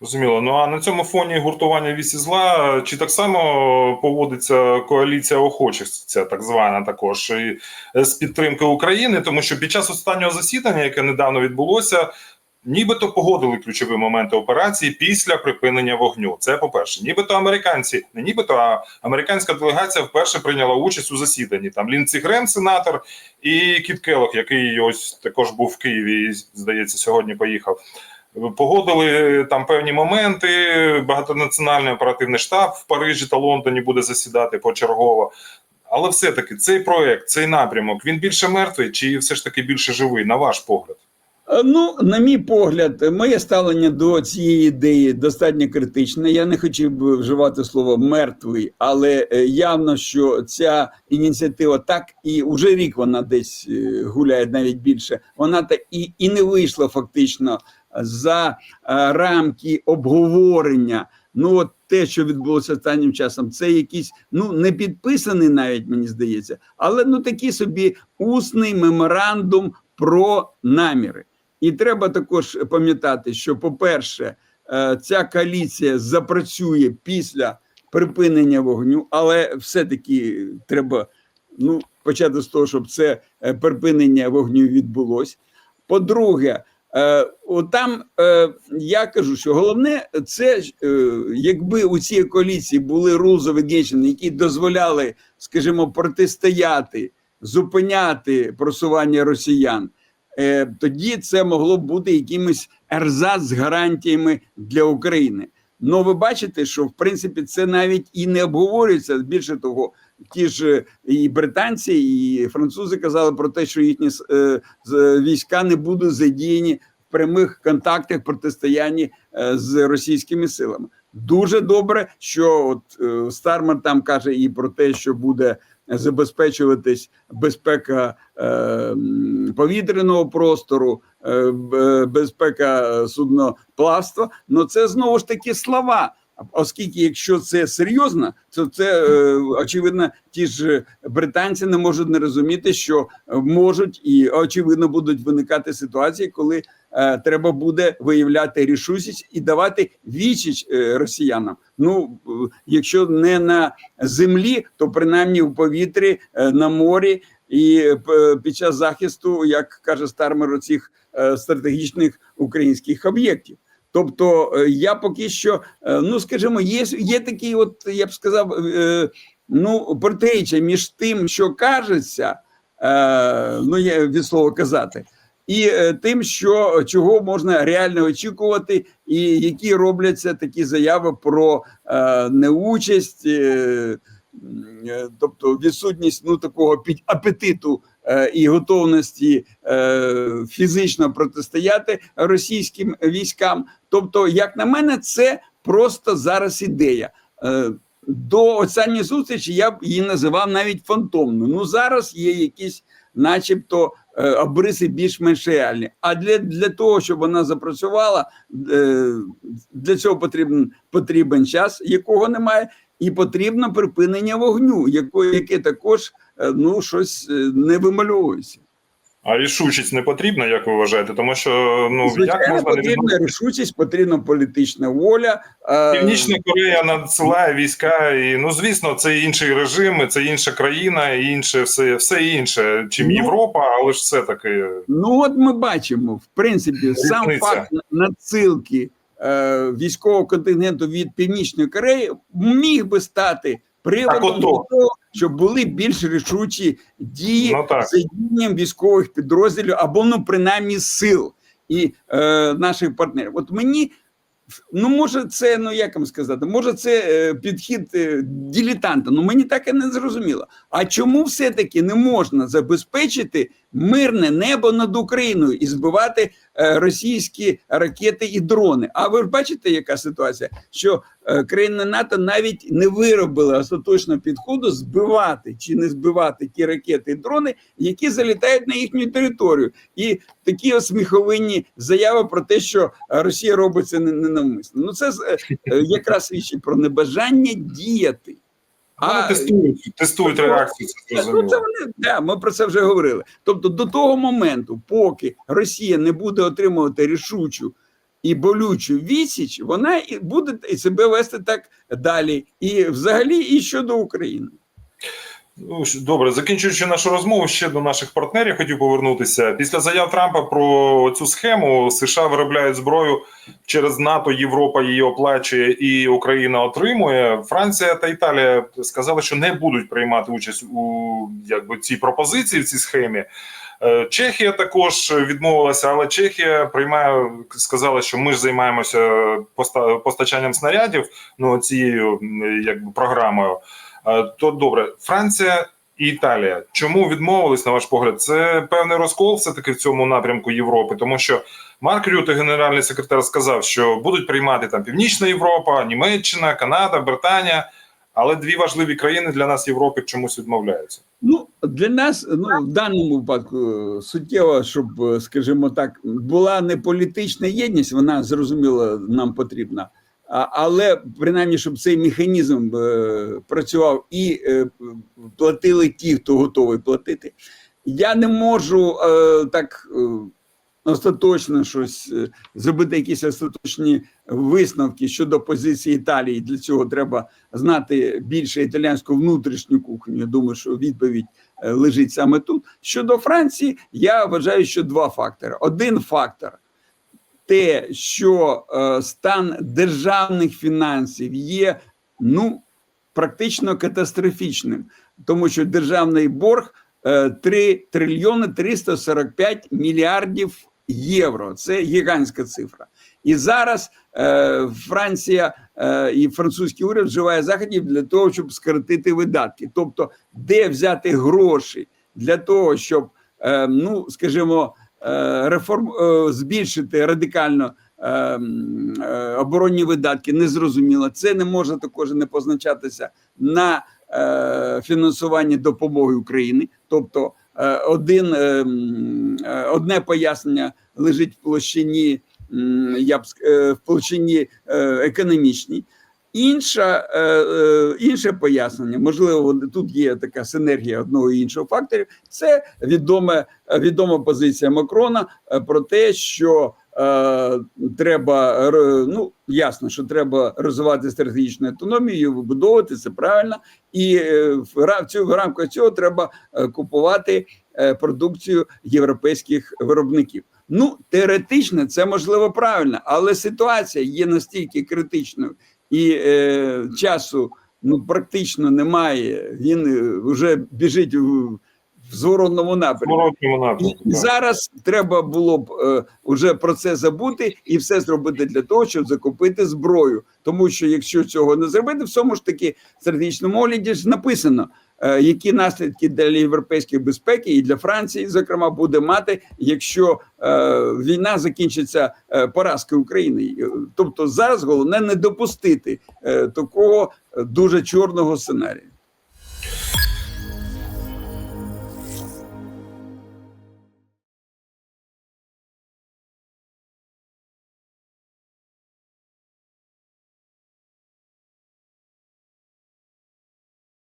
Зрозуміло. Ну а на цьому фоні гуртування вісі зла чи так само поводиться коаліція охочих, ця так звана також і е, з підтримки України, тому що під час останнього засідання, яке недавно відбулося, нібито погодили ключові моменти операції після припинення вогню. Це по-перше, нібито американці, не нібито, а американська делегація вперше прийняла участь у засіданні. Там Лінці Грем, сенатор, і Кіт Келлог, який ось також був в Києві, і, здається, сьогодні поїхав. Погодили там певні моменти. Багатонаціональний оперативний штаб в Парижі та Лондоні буде засідати почергово. Але все-таки цей проект, цей напрямок, він більше мертвий чи все ж таки більше живий, на ваш погляд? Е, Ну, на мій погляд, моє ставлення до цієї ідеї достатньо критичне. Я не хотів би вживати слово мертвий, але е, явно, що ця ініціатива так і вже рік вона десь е, гуляє навіть більше. Вона та і, і не вийшла фактично за е, рамки обговорення. Ну, от те, що відбулося останнім часом, це якийсь ну не підписаний, навіть мені здається, але ну такий собі усний меморандум про наміри. І треба також пам'ятати, що, по-перше, е, ця коаліція запрацює після припинення вогню, але все-таки треба ну, почати з того, щоб це е, припинення вогню відбулося. По-друге, там е, я кажу, що головне це е, якби у цій коаліції були rules of які дозволяли, скажімо, протистояти, зупиняти просування росіян. Е, тоді це могло б бути якимось ерзац з гарантіями для України. Ну, ви бачите, що в принципі це навіть і не обговорюється. Більше того, ті ж і британці, і французи казали про те, що їхні е, війська не будуть задіяні в прямих контактах протистоянні е, з російськими силами. Дуже добре, що от е, Стармер там каже і про те, що буде забезпечуватись безпека е, повітряного простору, е, безпека судноплавства. Ну це знову ж таки слова. Оскільки, якщо це серйозно, то це е, очевидно, ті ж британці не можуть не розуміти, що можуть і очевидно будуть виникати ситуації, коли е, треба буде виявляти рішучість і давати відсіч е, росіянам. Ну якщо не на землі, то принаймні в повітрі, на морі і під час захисту, як каже Стармер, цих стратегічних українських об'єктів. Тобто е, я поки що, е, ну скажімо, є, є такий, от я б сказав, е, ну протиріччя між тим, що кажеться, ну я від слова казати, і тим, що чого можна реально очікувати, і які робляться такі заяви про неучасть, тобто відсутність ну такого апетиту і готовності е, фізично протистояти російським військам. Тобто, як на мене, це просто зараз ідея. Е, До останньої зустрічі я б її називав навіть фантомною. Ну зараз є якісь, начебто, е, обриси більш-менш реальні. А для, для того, щоб вона запрацювала, е, для цього потрібен потрібен час, якого немає, і потрібно припинення вогню, яко, яке також е, ну щось е, не вимальовується. А рішучість не потрібна, як ви вважаєте? Тому що ну як можна потрібна відмовити? рішучість, потрібна політична воля. Північна Корея надсилає війська, і ну звісно, це інший режим, це інша країна, і інше все, все інше, чим Ну. Європа, але ж все таки Ну от ми бачимо, в принципі, сам Різниця. факт надсилки військового контингенту від Північної Кореї міг би стати приводом до того, щоб були більш рішучі дії Ну задіянням військових підрозділів або ну принаймні сил і е, наших партнерів. От мені. Ну, може, це, ну як вам сказати, може, це е, підхід е, дилетанта. Ну мені так і не зрозуміло. А чому все-таки не можна забезпечити мирне небо над Україною і збивати е, російські ракети і дрони? А ви ж бачите, яка ситуація? Що е, країни НАТО навіть не виробили остаточного підходу збивати чи не збивати ті ракети і дрони, які залітають на їхню територію, і такі ось сміховинні заяви про те, що Росія робить це не- ненавмисно. Ну це е, якраз свідчить про небажання діяти. Вони тестують, тестують реакцію. Це Ну, це вони, да, ми про це вже говорили. Тобто, до того моменту, поки Росія не буде отримувати рішучу і болючу відсіч, вона і буде себе вести так далі. І взагалі і щодо України. Ну, добре, закінчуючи нашу розмову, ще до наших партнерів хотів повернутися. Після заяв Трампа про цю схему США виробляють зброю через НАТО, Європа її оплачує і Україна отримує. Франція та Італія сказали, що не будуть приймати участь у якби цій пропозиції в цій схемі. Е, Чехія також відмовилася, але Чехія приймає, сказала, що ми ж займаємося поста- постачанням снарядів ну цією якби програмою. То добре, Франція і Італія. Чому відмовились, на ваш погляд? Це певний розкол все-таки в цьому напрямку Європи, тому що Марк Рюте, генеральний секретар, сказав, що будуть приймати там Північна Європа, Німеччина, Канада, Британія, але дві важливі країни для нас Європи чомусь відмовляються. Ну для нас ну в даному випадку е, суттєво, щоб, е, скажімо так, була не політична єдність, вона зрозуміло нам потрібна. Але принаймні, щоб цей механізм е, працював і е, платили ті, хто готовий платити. Я не можу е, так остаточно щось зробити, якісь остаточні висновки щодо позиції Італії. Для цього треба знати більше італійську внутрішню кухню. Я думаю, що відповідь лежить саме тут. Щодо Франції, я вважаю, що два фактори. Один фактор те, що е, стан державних фінансів є ну практично катастрофічним, тому що державний борг е, 3 трильйони 345 мільярдів євро. Це гігантська цифра. І зараз е, Франція е, і французький уряд вживає заходів для того, щоб скоротити видатки. Тобто, де взяти гроші для того, щоб, е, ну скажімо, реформ е, збільшити радикально е, е, оборонні видатки, незрозуміло. Це не може також не позначатися на е, фінансуванні допомоги Україні. Тобто, е, один, е, е, одне пояснення лежить в площині, я б е, в площині е, економічній. Інша, е, е, інше пояснення, можливо, тут є така синергія одного і іншого факторів. Це відоме, відома позиція Макрона е, про те, що е, треба ну ясно, що треба розвивати стратегічну автономію, вибудовувати це правильно, і в цю в рамках цього треба купувати продукцію європейських виробників. Ну теоретично це можливо правильно, але ситуація є настільки критичною і е, часу ну практично немає. Він е, вже біжить в, в зворотному напрямку. І зараз треба було б е, уже про це забути і все зробити для того, щоб закупити зброю. Тому що якщо цього не зробити, в цьому ж таки стратегічному огляді ж написано, які наслідки для європейської безпеки і для Франції, зокрема, буде мати, якщо е, війна закінчиться е, поразкою України. Е, Тобто зараз головне не допустити е, такого е, дуже чорного сценарію.